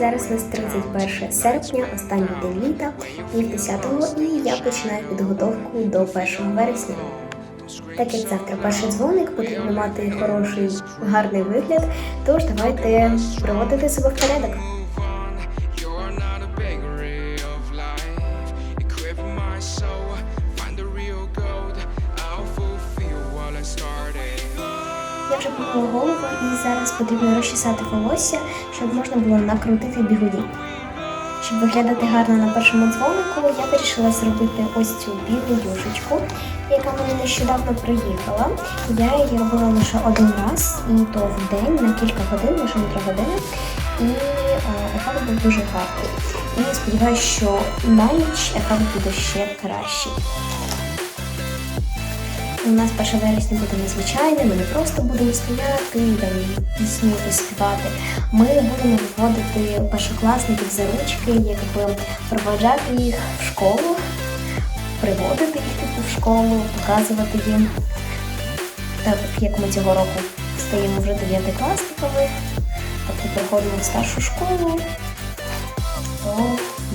зараз у нас 31 серпня, останній день літа, пів 10 і я починаю підготовку до 1 вересня. Так як завтра перший дзвоник, потрібно мати хороший, гарний вигляд, тож давайте приводити себе в порядок. Голову і зараз потрібно розчесати волосся, щоб можна було накрутити бігуді. Щоб виглядати гарно на першому дзвонику, я вирішила зробити ось цю білу юшечку, яка мені нещодавно приїхала. Я її робила лише один раз, і то в день на кілька годин, лише на три години. І е, ефект був дуже гарний. І сподіваюся, що на ніч ефект буде ще кращий. У нас 1 вересня буде незвичайне, ми не просто будемо стояти, там пісню співати. Ми будемо виводити першокласників за ручки, якби проводжати їх в школу, приводити їх типу, в школу, показувати їм. Так як ми цього року стаємо вже дев'ятикласниками, тобто приходимо в старшу школу, то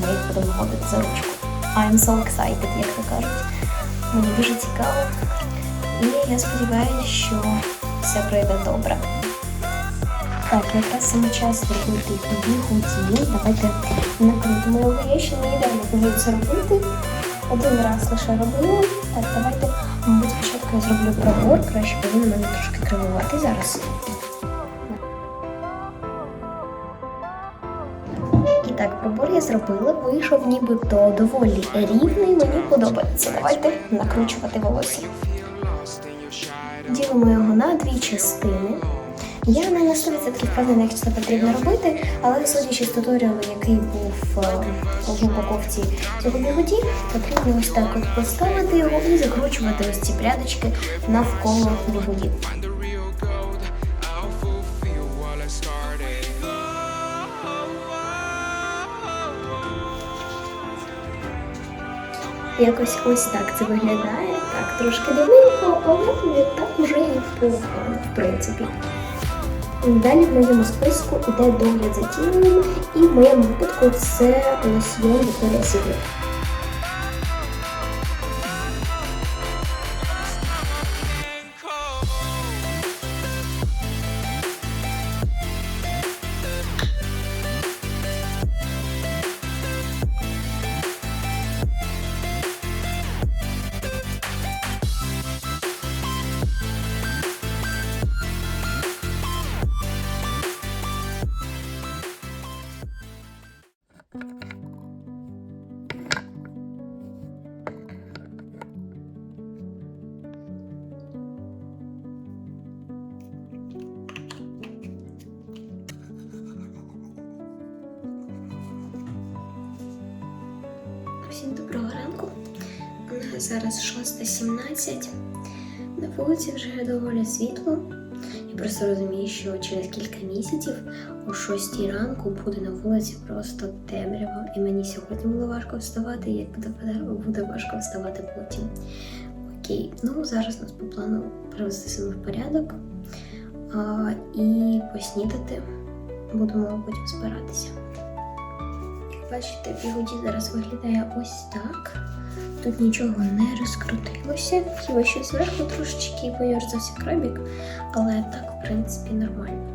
ми їх будемо виводити за ручку. I'm so excited, як то кажуть. Мені дуже цікаво. І я сподіваюся, що все пройде добре. Так, якраз саме час зробити бігуді. Давайте накрутимо. Я ще не ідеально вмію це робити. Один раз лише робила. Так, давайте, мабуть, спочатку я зроблю пробор, краще, бо він у мене трошки кривуватий зараз. І так, пробор я зробила, вийшов нібито доволі рівний, мені подобається. Давайте накручувати волосся. Ділимо його на дві частини. Я не на 100% впевнена, як це потрібно робити, але судячи з туторіалу, який був е, в упаковці цього бігуді, потрібно ось так от поставити його і закручувати ось ці прядочки навколо бігуді. Якось ось так це виглядає. Так, трошки дивненько, але не так уже і погано, в принципі. Далі в моєму списку йде догляд за тілом, і в моєму випадку це лосьйон Victoria's Secret. Всім доброго ранку. Зараз 6.17. На вулиці вже доволі світло. Я просто розумію, що через кілька місяців о 6 ранку буде на вулиці просто темрява. І мені сьогодні було важко вставати, як буде, буде важко вставати потім. Окей, ну зараз нас по плану привести себе в порядок а, і поснідати. Будемо потім збиратися. Бачите, бігуді зараз виглядає ось так. Тут нічого не розкрутилося. Хіба що зверху трошечки поєрзався крабік, але так, в принципі, нормально.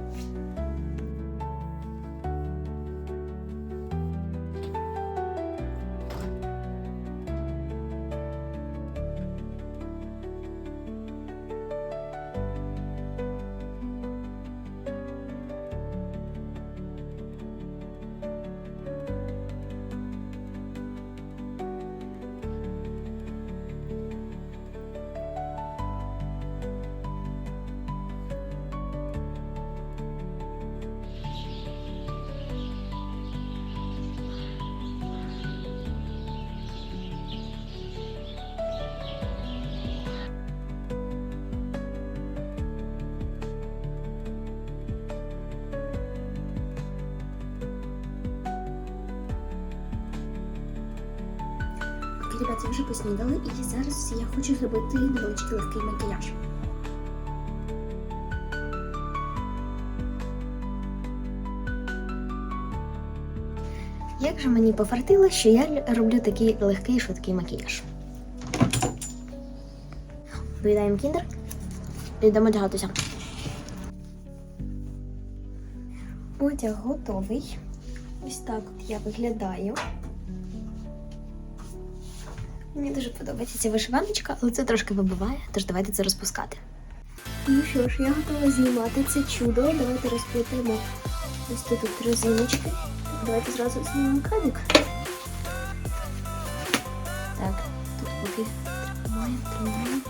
Вже поснідали, і зараз я хочу зробити невеличкий легкий макіяж. Як же мені пофартило, що я роблю такий легкий швидкий макіяж. Доїдаємо кіндер і йдемо одягатися. Одяг готовий. Ось так от я виглядаю. Мені дуже подобається ця вишиваночка, але це трошки вибиває, тож давайте це розпускати. Ну що ж, я готова знімати це чудо. Давайте розплетемо ось тут от резиночки. Давайте зразу знімемо кадик. Так, тут поки тримаємо, тримаємо.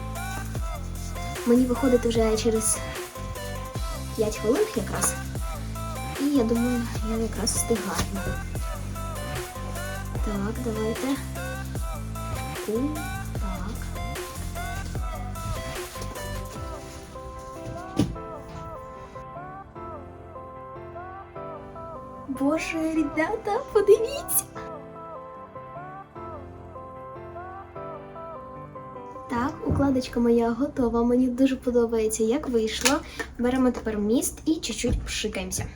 Мені виходить вже через 5 хвилин якраз. І я думаю, я якраз встигаю. Так, давайте. Так. Боже, ребята, подивіться. Так, укладочка моя готова. Мені дуже подобається, як вийшло. Беремо тепер міст і чуть-чуть пшикаємося.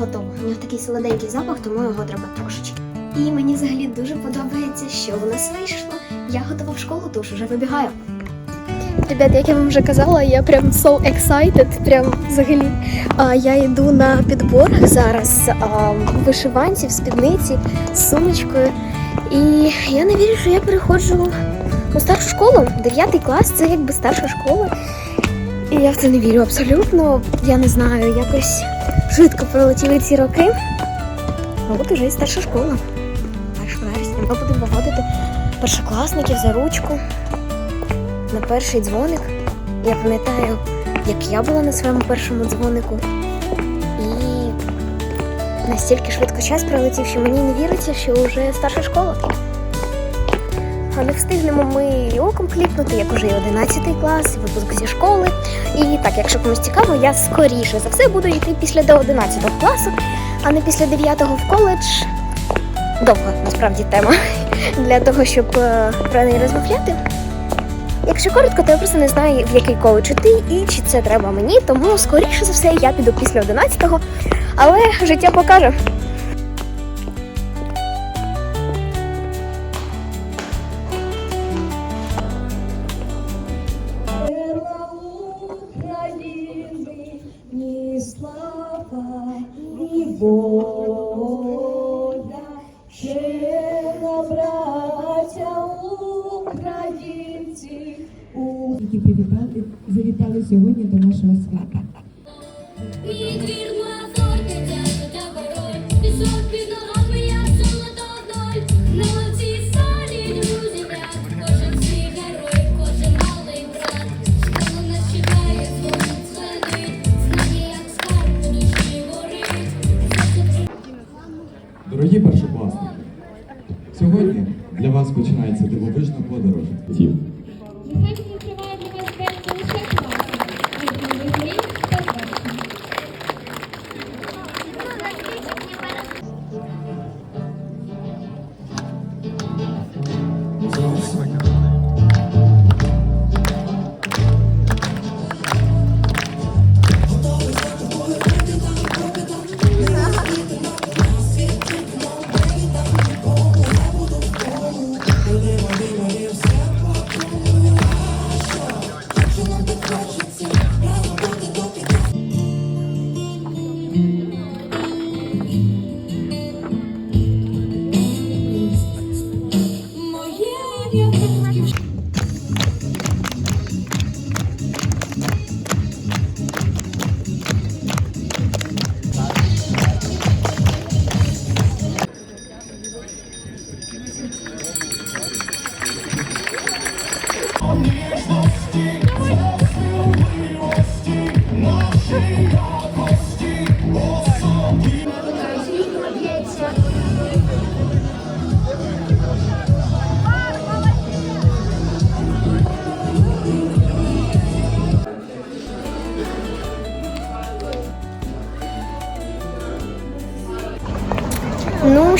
Готово. У нього такий солоденький запах, тому його треба трошечки. І мені взагалі дуже подобається, що у нас вийшло. Я готова в школу, тож уже вибігаю. Ребят, як я вам вже казала, я прям so excited, прям взагалі. А, я йду на підбор зараз а, вишиванці, в спідниці з сумочкою. І я не вірю, що я переходжу у старшу школу. Дев'ятий клас це якби старша школа. І я в це не вірю абсолютно. Я не знаю, якось швидко пролетіли ці роки. А от уже і старша школа. 1 вересня. Ми будемо виводити першокласників за ручку на перший дзвоник. Я пам'ятаю, як я була на своєму першому дзвонику. І настільки швидко час пролетів, що мені не віриться, що вже старша школа. А не встигнемо ми і оком кліпнути, як уже і 11 клас, і випуск зі школи. І так, якщо комусь цікаво, я скоріше за все буду йти після до 11 класу, а не після 9 в коледж. Довга насправді тема для того, щоб е, про неї розмовляти. Якщо коротко, то я просто не знаю, в який коледж іти і чи це треба мені, тому скоріше за все я піду після 11-го, але життя покаже. Які привітали, завітали сьогодні до нашого свята. Ну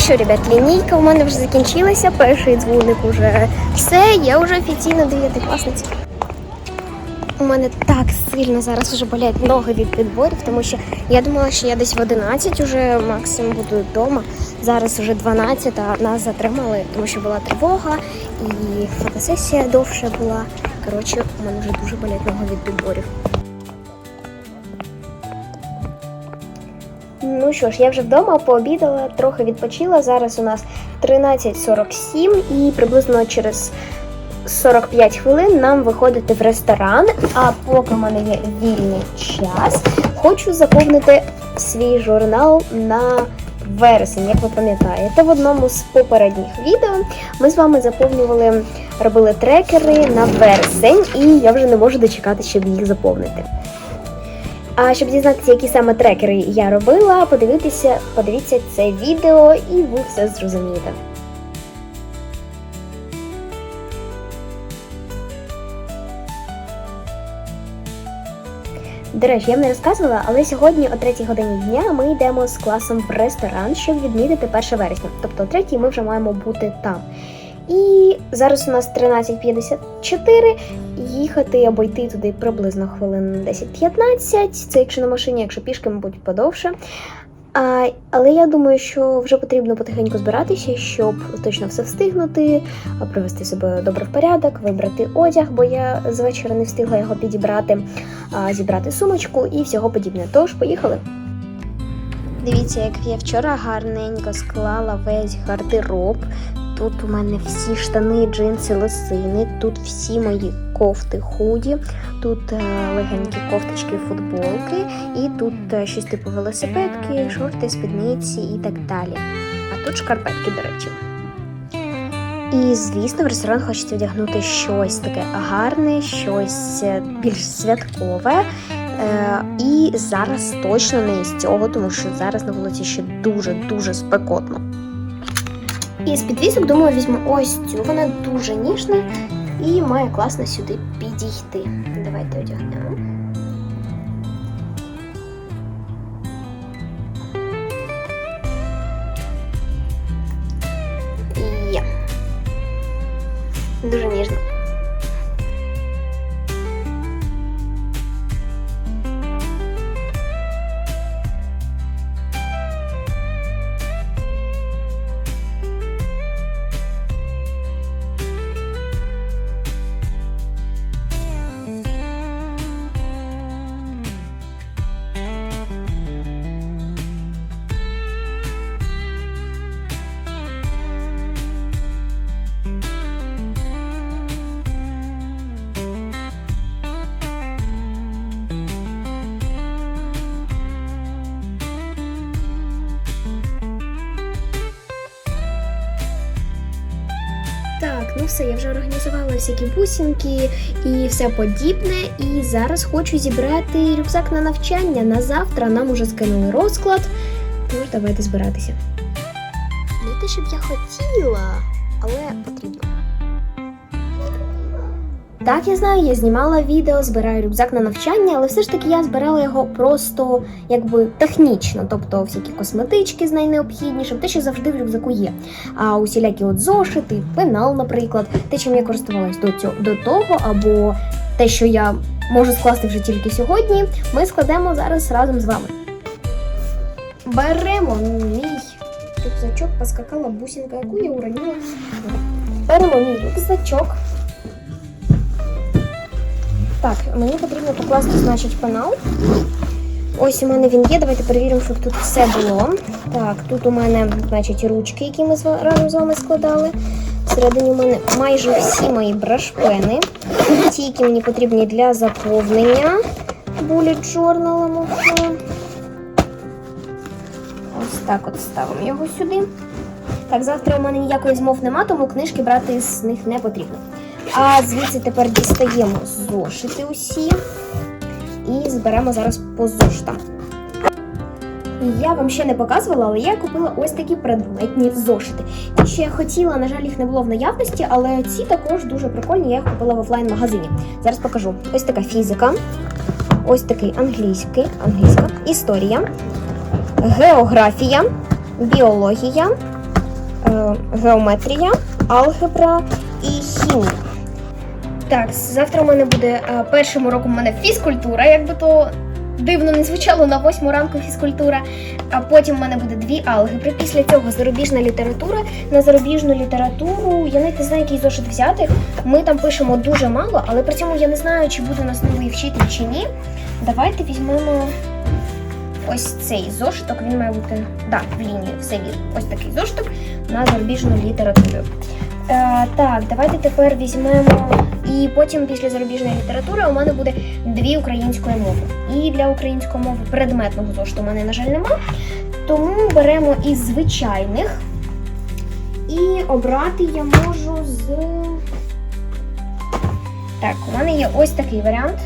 що, ребят, лінійка у мене вже закінчилася, перший дзвоник уже все, я вже офіційно дев'ятикласниця. Ой, мене так сильно зараз вже болять ноги від підборів, тому що я думала, що я десь в 11 уже максимум буду вдома. Зараз вже 12, а нас затримали, тому що була тривога і фотосесія довше була. Коротше, у мене вже дуже болять ноги від підборів. Ну що ж, я вже вдома пообідала, трохи відпочила. Зараз у нас 13.47 і приблизно через 45 хвилин нам виходити в ресторан. А поки в мене є вільний час, хочу заповнити свій журнал на вересень. Як ви пам'ятаєте, в одному з попередніх відео ми з вами заповнювали, робили трекери на вересень, і я вже не можу дочекати, щоб їх заповнити. А щоб дізнатися, які саме трекери я робила, подивитися, подивіться це відео, і ви все зрозумієте. До речі, я вам не розказувала, але сьогодні о 3 годині дня ми йдемо з класом в ресторан, щоб відмітити 1 вересня. Тобто о 3 ми вже маємо бути там. І зараз у нас 13.54. Їхати або йти туди приблизно хвилин 10-15. Це якщо на машині, якщо пішки, мабуть, подовше. А, але я думаю, що вже потрібно потихеньку збиратися, щоб точно все встигнути, привести себе добре в порядок, вибрати одяг, бо я з вечора не встигла його підібрати, а, зібрати сумочку і всього подібне. Тож поїхали. Дивіться, як я вчора гарненько склала весь гардероб. Тут у мене всі штани, джинси, лосини, тут всі мої кофти худі, тут е, легенькі кофточки, футболки, і тут е, щось типу велосипедки, шорти, спідниці і так далі. А тут шкарпетки, до речі. І, звісно, в ресторан хочеться одягнути щось таке гарне, щось е, більш святкове. Е, і зараз точно не із цього, тому що зараз на вулиці ще дуже-дуже спекотно. І з підвісок, думаю, візьму ось цю. Вона дуже ніжна і має класно сюди підійти. Давайте одягнемо. Є. Дуже ніжно. Все, я вже організувала всякі бусинки і все подібне. І зараз хочу зібрати рюкзак на навчання. На завтра нам уже скинули розклад. Тож давайте збиратися. Не те, щоб я хотіла, але потрібно. Так, я знаю, я знімала відео, збираю рюкзак на навчання, але все ж таки я збирала його просто якби технічно, тобто всякі косметички з найнеобхіднішим, те, що завжди в рюкзаку є. А усілякі от зошити, пенал, наприклад, те, чим я користувалась до цього до того, або те, що я можу скласти вже тільки сьогодні, ми складемо зараз разом з вами. Беремо мій рюкзачок, поскакала бусинка, яку я уронила. Беремо мій рюкзачок. Так, мені потрібно покласти, значить, пенал. Ось у мене він є. Давайте перевіримо, щоб тут все було. Так, тут у мене, значить, ручки, які ми разом з вами складали. Всередині у мене майже всі мої брашпени. Ті, які мені потрібні для заповнення bullet journal. Ось так от ставимо його сюди. Так, завтра у мене ніякої змов нема, тому книжки брати з них не потрібно. А звідси тепер дістаємо зошити усі і зберемо зараз по зоштам. І Я вам ще не показувала, але я купила ось такі предметні зошити. Ті, що я хотіла, на жаль, їх не було в наявності, але ці також дуже прикольні. Я їх купила в офлайн-магазині. Зараз покажу. Ось така фізика, ось такий англійський, англійська, історія, географія, біологія, е, геометрія, алгебра і хімія. Так, завтра у мене буде а, першим уроком у мене фізкультура, якби то дивно не звучало на восьму ранку фізкультура. А потім у мене буде дві алгебри. Після цього зарубіжна література. На зарубіжну літературу я навіть не знаю, який зошит взяти. Ми там пишемо дуже мало, але при цьому я не знаю, чи буде нас новий вчитель чи ні. Давайте візьмемо ось цей зошиток. Він має бути да, в лінії, все вірно. Ось такий зошиток на зарубіжну літературу. Е, так, давайте тепер візьмемо. І потім після зарубіжної літератури у мене буде дві української мови. І для української мови предметного зошту у мене, на жаль, нема. Тому беремо із звичайних. І обрати я можу з. Так, у мене є ось такий варіант.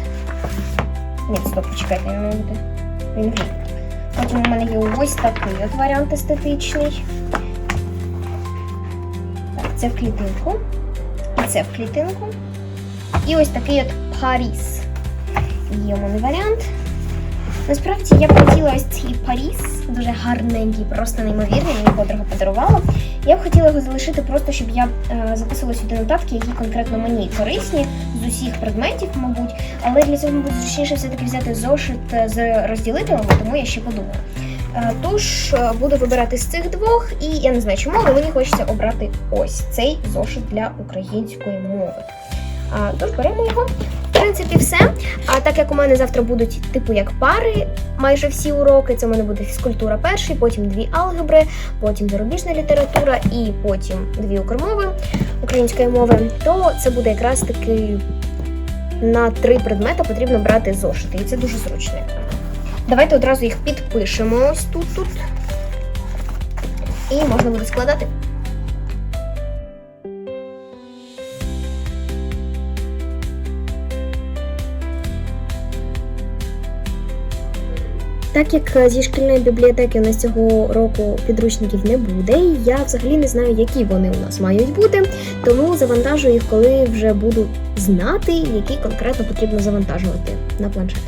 Ні, стоп, почекайте, він має бути. Він в. Потім у мене є ось такий от варіант естетичний. Так, це в клітинку. І це в клітинку. І ось такий от Паріс. Є у мене варіант. Насправді я б хотіла ось цей Паріс, дуже гарненький, просто неймовірний, мені подруга подарувала. Я б хотіла його залишити просто, щоб я е, записувала сюди нотатки, які конкретно мені корисні з усіх предметів, мабуть. Але для цього, мабуть, зручніше все-таки взяти зошит е, з розділителями, тому я ще подумаю. Е, Тож е, буду вибирати з цих двох, і я не знаю чому, але мені хочеться обрати ось цей зошит для української мови. Тож беремо його. В принципі, все. А так як у мене завтра будуть типу як пари, майже всі уроки, це у мене буде фізкультура перший, потім дві алгебри, потім зарубіжна література і потім дві укрмови української мови, то це буде якраз таки на три предмети потрібно брати зошити, і це дуже зручно. Давайте одразу їх підпишемо ось тут тут. І можна буде складати. Так як е, зі шкільної бібліотеки у нас цього року підручників не буде, я взагалі не знаю, які вони у нас мають бути, тому завантажую їх, коли вже буду знати, які конкретно потрібно завантажувати на планшет.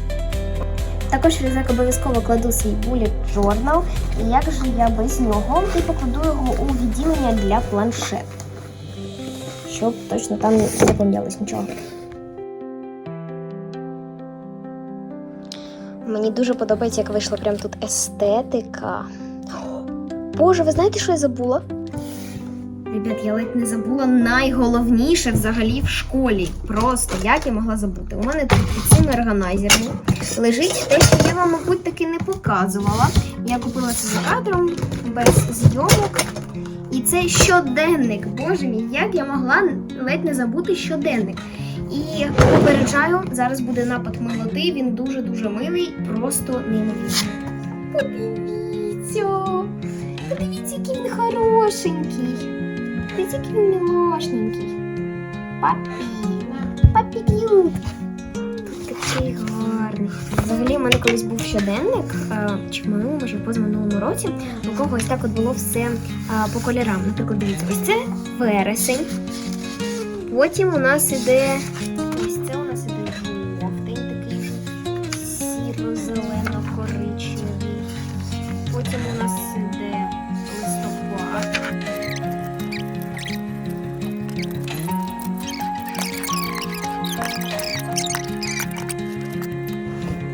Також в рюкзак обов'язково кладу свій bullet journal, і як же я без нього, і покладу його у відділення для планшет, щоб точно там не запам'яталось нічого. Мені дуже подобається, як вийшла прям тут естетика. Боже, ви знаєте, що я забула? Ребят, я ледь не забула найголовніше взагалі в школі. Просто як я могла забути. У мене тут під цими органайзерами лежить те, що я вам, мабуть, таки не показувала. Я купила це за кадром без зйомок. І це щоденник. Боже мій, як я могла ледь не забути щоденник. І попереджаю, зараз буде напад милоти, він дуже-дуже милий, просто неймовірний. Подивіться! Подивіться, який він хорошенький. Дивіться, який він милошненький. Папі. Папі к'ют. Такий гарний. Взагалі, у мене колись був щоденник, е, чи в минулому, може, позаминулому році, у кого ось так от було все е, по кольорам. Наприклад, дивіться, ось це вересень. Потім у нас іде. Ось це у нас іде жовтий, такий сіро-зелено-коричневий. Потім у нас іде листопад.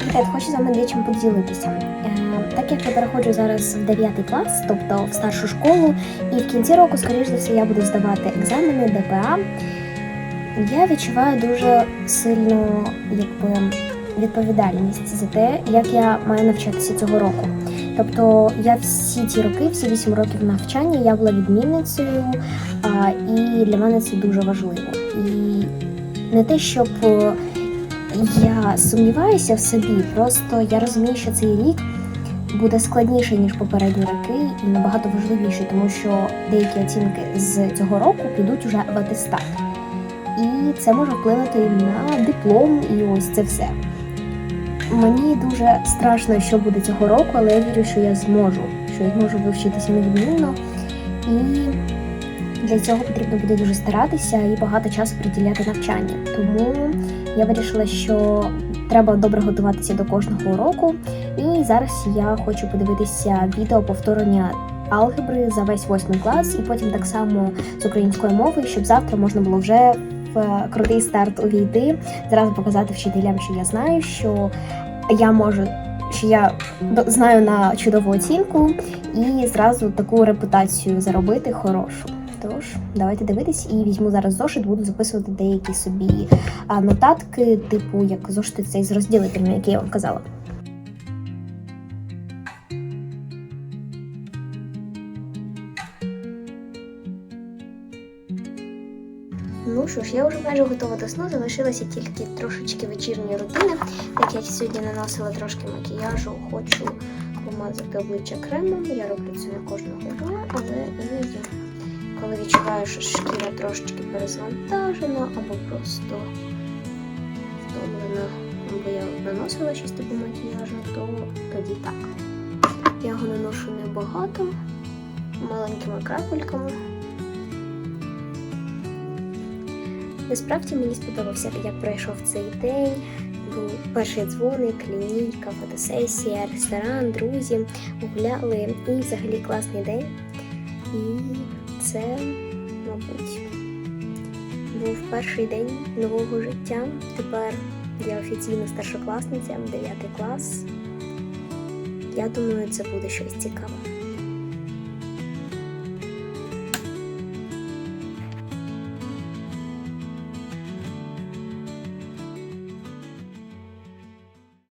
Ребят, хочу з вами дечим поділитися. Е, так як я переходжу зараз в 9 клас, тобто в старшу школу, і в кінці року, скоріш за все, я буду здавати екзамени ДПА. Я відчуваю дуже сильну якби, відповідальність за те, як я маю навчатися цього року. Тобто я всі ці роки, всі 8 років навчання, я була відмінницею, а, і для мене це дуже важливо. І не те, щоб я сумніваюся в собі, просто я розумію, що цей рік буде складніший, ніж попередні роки, і набагато важливіший, тому що деякі оцінки з цього року підуть уже в атестат. І це може вплинути на диплом, і ось це все. Мені дуже страшно, що буде цього року, але я вірю, що я зможу, що я зможу вивчитися невідмінно. І для цього потрібно буде дуже старатися і багато часу приділяти навчанню. Тому я вирішила, що треба добре готуватися до кожного уроку. І зараз я хочу подивитися відео повторення алгебри за весь восьмий клас, і потім так само з української мови, щоб завтра можна було вже в крутий старт увійти, зразу показати вчителям, що я знаю, що я можу, що я знаю на чудову оцінку і зразу таку репутацію заробити хорошу. Тож, давайте дивитись і візьму зараз зошит, буду записувати деякі собі нотатки, типу як зошити цей з розділителями, які я вам казала. Що ж, я вже майже готова до сну, залишилося тільки трошечки вечірньої рутини. Так як сьогодні наносила трошки макіяжу, хочу помазати обличчя кремом. Я роблю це на кожного дня, але іноді, коли відчуваю, що шкіра трошечки перезвантажена або просто втомлена, або я наносила щось типу макіяжу, то тоді так. Я його наношу небагато, маленькими крапельками. Насправді мені сподобався, як пройшов цей день. Був перший дзвоник, лінійка, фотосесія, ресторан, друзі гуляли і взагалі класний день. І це, мабуть, був перший день нового життя. Тепер я офіційно старшокласниця, 9 клас. Я думаю, це буде щось цікаве.